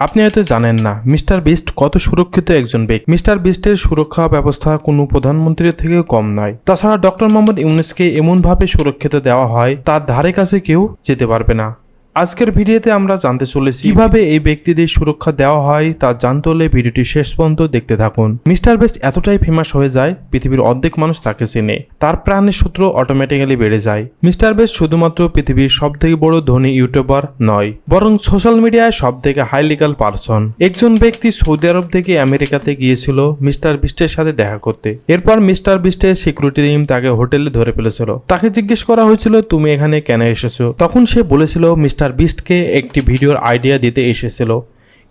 আপনি হয়তো জানেন না, মিস্টার বিস্ট কত সুরক্ষিত একজন ব্যক্তি। মিস্টার বিস্টের সুরক্ষা ব্যবস্থা কোনো প্রধানমন্ত্রীর থেকে কম নয়। তাছাড়া ডক্টর মোহাম্মদ ইউনুসকে এমনভাবে সুরক্ষিত দেওয়া হয়, তার ধারে কাছে কেউ যেতে পারবে না। আজকের ভিডিওতে আমরা জানতে চলেছি কীভাবে এই ব্যক্তিদের সুরক্ষা দেওয়া হয় তা জানতে হলে ভিডিওটি শেষ পর্যন্ত দেখতে থাকুন। মিস্টার বেস্ট এতটাই ফেমাস হয়ে যায়, পৃথিবীর অর্ধেক মানুষ তাকে চেনে। তার প্রাণের সূত্র অটোমেটিক্যালি বেড়ে যায়। মিস্টার বেস্ট শুধুমাত্র পৃথিবীর সব থেকে বড় ধনী ইউটিউবার নয়, বরং সোশ্যাল মিডিয়ায় সব থেকে হাই লিগাল পারসন একজন ব্যক্তি সৌদি আরব থেকে আমেরিকাতে গিয়েছিল মিস্টার বিস্টের সাথে দেখা করতে। এরপর মিস্টার বিস্টের সিকিউরিটি টিম তাকে হোটেলে ধরে ফেলেছিল। তাকে জিজ্ঞেস করা হয়েছিল, তুমি এখানে কেন এসেছ? তখন সে বলেছিল, মিস্টার বিস্টকে একটি ভিডিওর আইডিয়া দিতে এসেছিল।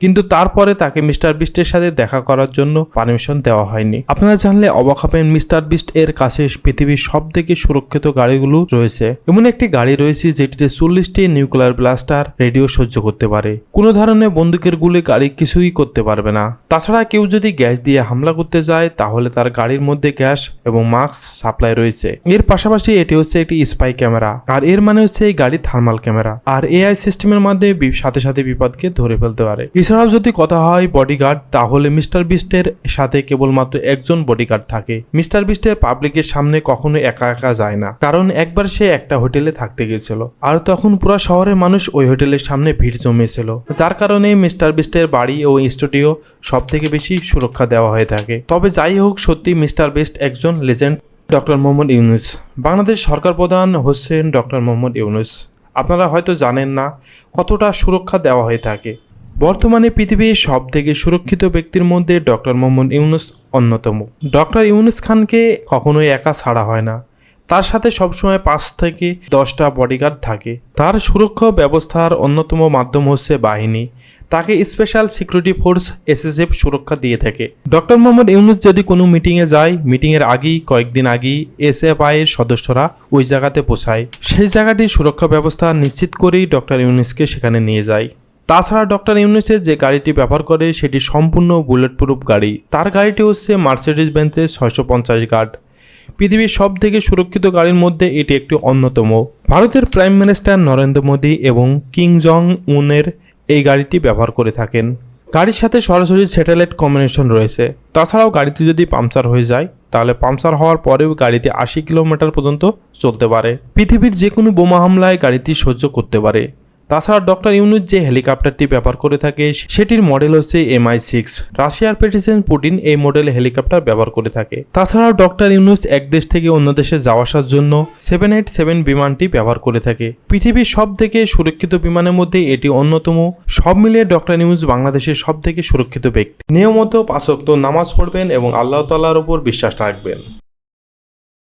কিন্তু তারপরে তাকে মিস্টার বিস্টের সাথে দেখা করার জন্য পারমিশন দেওয়া হয়নি। আপনারা জানলে অবাক হবেন মিস্টার বিস্ট এর কাছে পৃথিবীর সব থেকে সুরক্ষিত গাড়িগুলো রয়েছে। এমন একটি গাড়ি রয়েছে যেটিতে চল্লিশটি নিউক্লিয়ার ব্লাস্টার রেডিও সহ্য করতে পারে। কোনো ধরনের বন্দুকের গুলি গাড়ি কিছুই করতে পারবে না। তাছাড়া কেউ যদি গ্যাস দিয়ে হামলা করতে যায়, তাহলে তার গাড়ির মধ্যে গ্যাস এবং মাস্ক সাপ্লাই রয়েছে। এর পাশাপাশি এটি হচ্ছে একটি স্পাই ক্যামেরা। আর এর মানে হচ্ছে এই গাড়ি থার্মাল ক্যামেরা। আর এআই সিস্টেমের মাধ্যমে সাথে সাথে বিপদকে ধরে ফেলতে পারে। এছাড়াও যদি কথা হয় বডিগার্ড তাহলে মিস্টার বিস্টের সাথে কেবলমাত্র একজন বডিগার্ড থাকে। মিস্টার বিস্টের পাবলিকের সামনে কখনো একা একা যায় না, কারণ একবার সে একটা হোটেলে থাকতে গেছিল আর তখন পুরো শহরের মানুষ ওই হোটেলের সামনে ভিড় জমেছিল, যার কারণে মিস্টার বিস্টের বাড়ি ও স্টুডিও সব থেকে বেশি সুরক্ষা দেওয়া হয়ে থাকে। তবে যাই হোক, সত্যি মিস্টার বিস্ট একজন লেজেন্ড ডক্টর মোহাম্মদ ইউনুস। বাংলাদেশ সরকার প্রধান হচ্ছেন ডক্টর মোহাম্মদ ইউনুস। আপনারা হয়তো জানেন না কতটা সুরক্ষা দেওয়া হয়ে থাকে। বর্তমানে পৃথিবীর সব থেকে সুরক্ষিত ব্যক্তির মধ্যে ডক্টর মোহাম্মদ ইউনুস অন্যতম। ডক্টর ইউনুস খানকে কখনোই একা ছাড়া হয় না। তার সাথে সবসময় পাঁচ থেকে দশটা বডিগার্ড থাকে। তার সুরক্ষা ব্যবস্থার অন্যতম মাধ্যম হচ্ছে বাহিনী। তাকে স্পেশাল সিকিউরিটি ফোর্স এসএসএফ সুরক্ষা দিয়ে থাকে। ডক্টর মোহাম্মদ ইউনুস যদি কোনো মিটিংয়ে যায় মিটিংয়ের আগেই, কয়েকদিন আগেই এসএফআই এর সদস্যরা ওই জায়গাতে পৌঁছায়। সেই জায়গাটির সুরক্ষা ব্যবস্থা নিশ্চিত করেই ডক্টর ইউনুসকে সেখানে নিয়ে যায়। তাছাড়া ডক্টর ইউনুসের যে গাড়িটি ব্যবহার করে, সেটি সম্পূর্ণ বুলেট প্রুফ গাড়ি। তার গাড়িটি হচ্ছে মার্সিডিজ বেঞ্চের ছয়শো পঞ্চাশ গার্ড। পৃথিবীর সব থেকে সুরক্ষিত গাড়ির মধ্যে এটি একটি অন্যতম। ভারতের প্রাইম মিনিস্টার নরেন্দ্র মোদী এবং কিং জং উনের এই গাড়িটি ব্যবহার করে থাকেন। গাড়ির সাথে সরাসরি স্যাটেলাইট কম্বিনেশন রয়েছে। তাছাড়াও গাড়িতে যদি পাংচার হয়ে যায়, তাহলে পাংচার হওয়ার পরেও গাড়িতে আশি কিলোমিটার পর্যন্ত চলতে পারে। পৃথিবীর যে কোনো বোমা হামলায় গাড়িটি সহ্য করতে পারে। তাছাড়া ডক্টর ইউনুস যে হেলিকপ্টারটি ব্যবহার করে থাকে, সেটির মডেল হচ্ছে এমআই সিক্স। রাশিয়ার প্রেসিডেন্ট পুটিন এই মডেলে হেলিকপ্টার ব্যবহার করে থাকে। তাছাড়াও ডক্টর ইউনুস এক দেশ থেকে অন্য দেশে যাওয়া আসার জন্য সেভেন এইট সেভেন বিমানটি ব্যবহার করে থাকে। পৃথিবীর সব থেকে সুরক্ষিত বিমানের মধ্যে এটি অন্যতম। সব মিলিয়ে ডক্টর ইউনুস বাংলাদেশের সব থেকে সুরক্ষিত ব্যক্তি। নিয়মিত পাঁচক্ত নামাজ পড়বেন এবং আল্লাহ তাল্লাহর উপর বিশ্বাস রাখবেন।